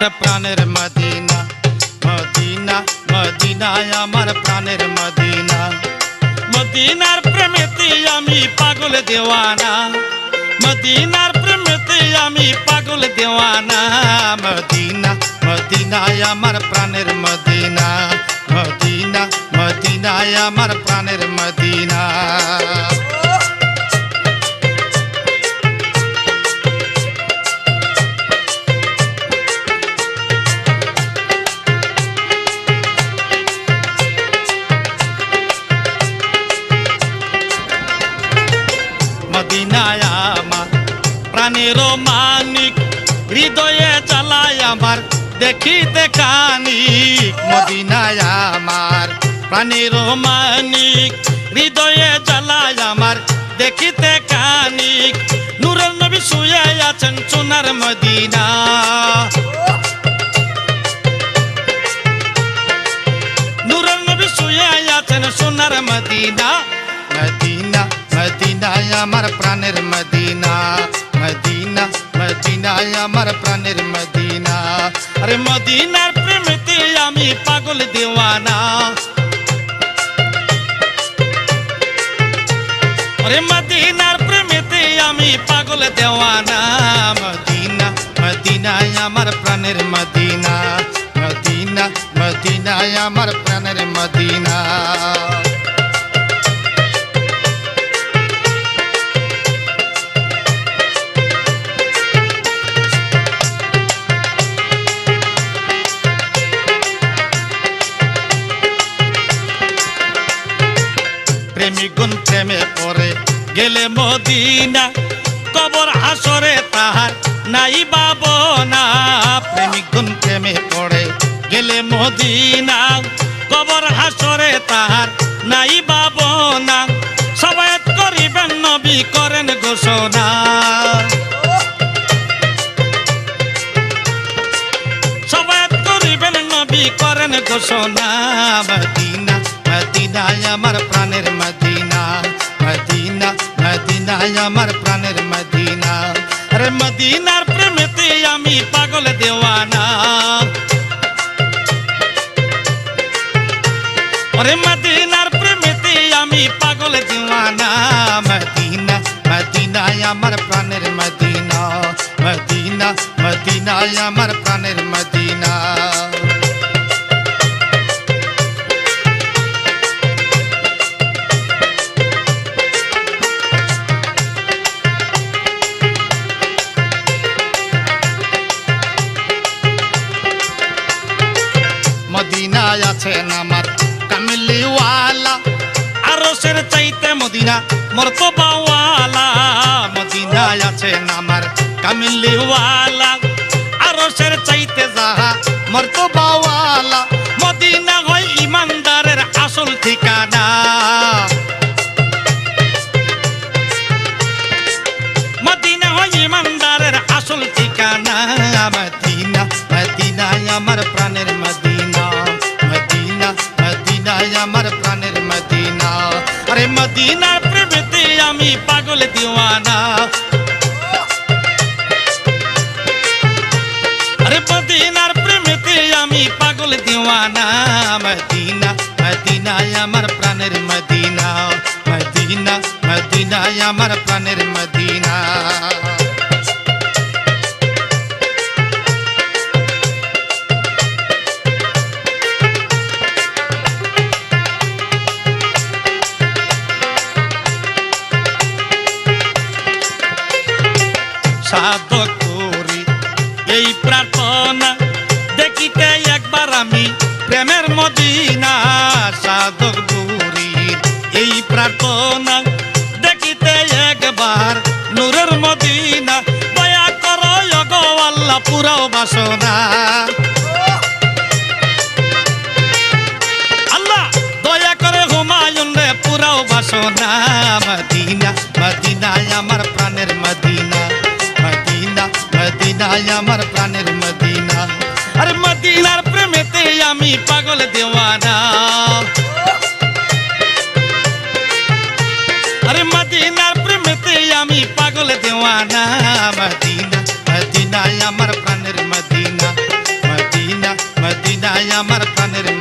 প্রাণের Medina Medina মদিনায় আমার প্রাণের মদিনা মদিনার প্রেমেতে আমি পাগল দেওয়ানা মদিনার প্রেমেতে আমি পাগল দেওয়ানা মদিনা মদিনায় আমার প্রাণের মদিনা মদিনা মদিনায় আমার প্রাণের মদিনা মদিনায় আমার প্রাণের মানিক, হৃদয়ে চালায় আমার, দেখিতে কানিক মদিনায় আমার। প্রাণের মানিক, হৃদয়ে চালায় আমার, দেখিতে কানিক। নূরের নবী শুয়ে আছেন সোনার মদিনা। প্রাণের মদিনা মদিনা মদিনায় আমার প্রাণের মদিনা আরে মদিনার প্রেমেতে আমি পাগল দেওয়ানা আরে মদিনার প্রেমেতে আমি পাগল দেওয়ানা মদিনা মদিনায় আমার প্রাণের মদিনা মদিনা মদিনায় আমার প্রাণের মদিনা প্রেমিগুন প্রেমে পড়ে গেলে মদিনা, কবর হাসরে তাহার নাই বাবনা। প্রেমিগুন প্রেমে পড়ে গেলে মদিনা, কবর হাসরে তাহার নাই বাবনা। সবাই করিবেন নবী, করেন ঘোষণা। সবাই করিবেন নবী, করেন ঘোষণা। মদিনা, মদিনায় আমার প্রাণের মদিনায় আমার প্রাণের মদিনা আরে মদিনার প্রেমেতে আমি পাগল দেওয়ানা আরে মদিনার প্রেমেতে আমি পাগল দিওয়ানা মদিনা মদিনায় আমার আছেন আমার কামিলিওয়ালা। আরশের চাইতে মদিনা মর্তবাওয়ালা মদিনায় আছেন আমার কামিলিওয়ালা। আরশের চাইতে যাহা মর্তবাওয়ালা পাগল দিওয়ানা। আরে মদিনার প্রেমেতে আমি পাগল দিওয়ানা। মদিনা, মদিনায় আমার প্রাণের মদিনা। মদিনা, মদিনায় আমার প্রাণের মদিনা। সাধক করি। এই প্রার্থনা দেখিতে একবার আমি প্রেমের মদিনা সাধক গুরির এই প্রার্থনা দেখিতে একবার নূরের মদিনা। দয়া করো গো আল্লাহ, পুরাও বাসনা। আল্লাহ, দয়া করে হুমায়ুন রে বাসনা। মদিনা, মদিনায় আমার প্রাণের মদিনা মদিনা। মদিনায় আমার প্রাণের মদিনা আরে মদিনার প্রেমেতে আমি পাগল দেওয়ানা আরে মদিনার প্রেমেতে আমি পাগল দেওয়ানা মদিনা মদিনায় আমার প্রাণের মদিনা আমার প্রাণের মদিনা